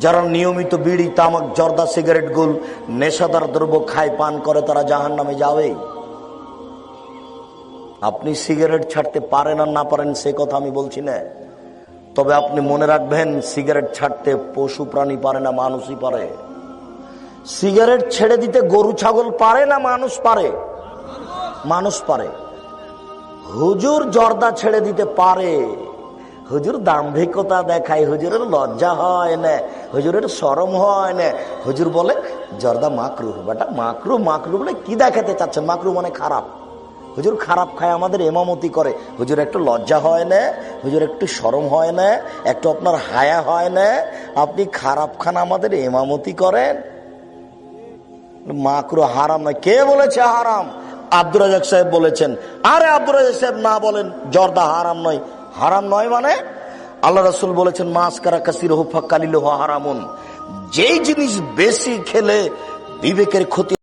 যারা নিয়মিত বিড়ি, তামাক, জর্দা, সিগারেট, গুল, নেশাদার দ্রব্য খায়, পান করে, তারা জাহান নামে যাবে। আপনি সিগারেট ছাড়তে পারেন আর না পারেন, সে কথা আমি বলছি না। তবে আপনি মনে রাখবেন, সিগারেট ছাড়তে পশু প্রাণী পারে না, মানুষই পারে। সিগারেট ছেড়ে দিতে গরু, ছাগল পারে না, মানুষ পারে। মানুষ পারে। হুজুর জর্দা ছেড়ে দিতে পারে। হুজুর দাম্ভিকতা দেখায়, হুজুরের লজ্জা হয় না, হুজুরের সরম হয় না। হুজুর বলে, জর্দা মাকরু বেটা মাকরু মাকরু বলে কি দেখাতে চাচ্ছেন? মাকরু মানে খারাপ। হুজুর খারাপ খায় আমাদের এমামতি করে। হুজুর একটু লজ্জা হয় না, হুজুর একটু সরম হয় না, একটু আপনার হায়া হয় না। আপনি খারাপ খান আমাদের এমামতি করেন। মাকরু হারাম নয়। কে বলেছে হারাম? আব্দুর রাজাক সাহেব বলেছেন। আরে আব্দুর সাহেব না বলেন, জর্দা হারাম নয়। হারাম নয় মানে? আল্লাহ রসুল বলেছেন মাছ কারা কাসির হোফা কালিল হারামুন। যেই জিনিস বেশি খেলে বিবেকের ক্ষতি